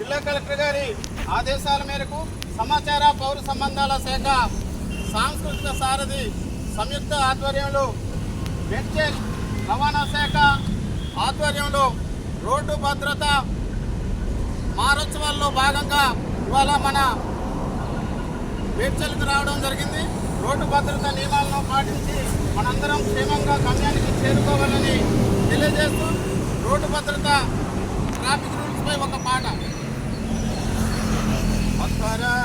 జిల్లా కలెక్టర్ గారి ఆదేశాల మేరకు సమాచార పౌర సంబంధాల శాఖ సాంస్కృతిక సారథి సంయుక్త ఆధ్వర్యంలో వెంచర్ రవాణా శాఖ ఆధ్వర్యంలో రోడ్డు భద్రత మారోత్సవాల్లో భాగంగా ఇవాళ మన వేడ్చల్కి రావడం జరిగింది. రోడ్డు భద్రత నియమాలను పాటించి మనందరం క్షేమంగా గమ్యానికి చేరుకోవాలని తెలియజేస్తూ రోడ్డు భద్రత ట్రాఫిక్ రూల్స్పై ఒక పాట. ఒక్కరా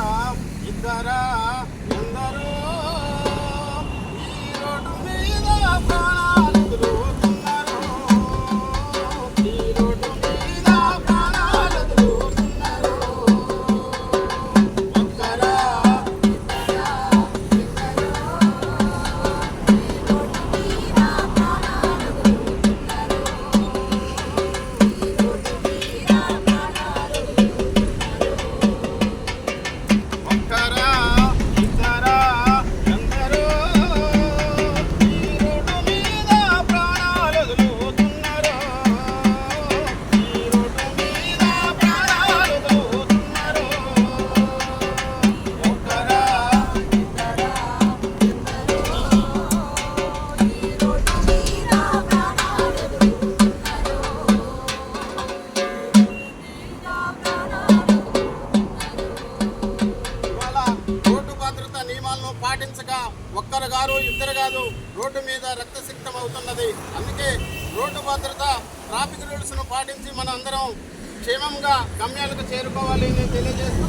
నియమాలను పాటించక ఒక్కరు గారు ఇద్దరు కాదు రోడ్డు మీద రక్తసిక్తం అవుతున్నది. అందుకే రోడ్డు భద్రత ట్రాఫిక్ రూల్స్ను పాటించి మన అందరం క్షేమంగా గమ్యాలకు చేరుకోవాలి అని తెలియజేస్తూ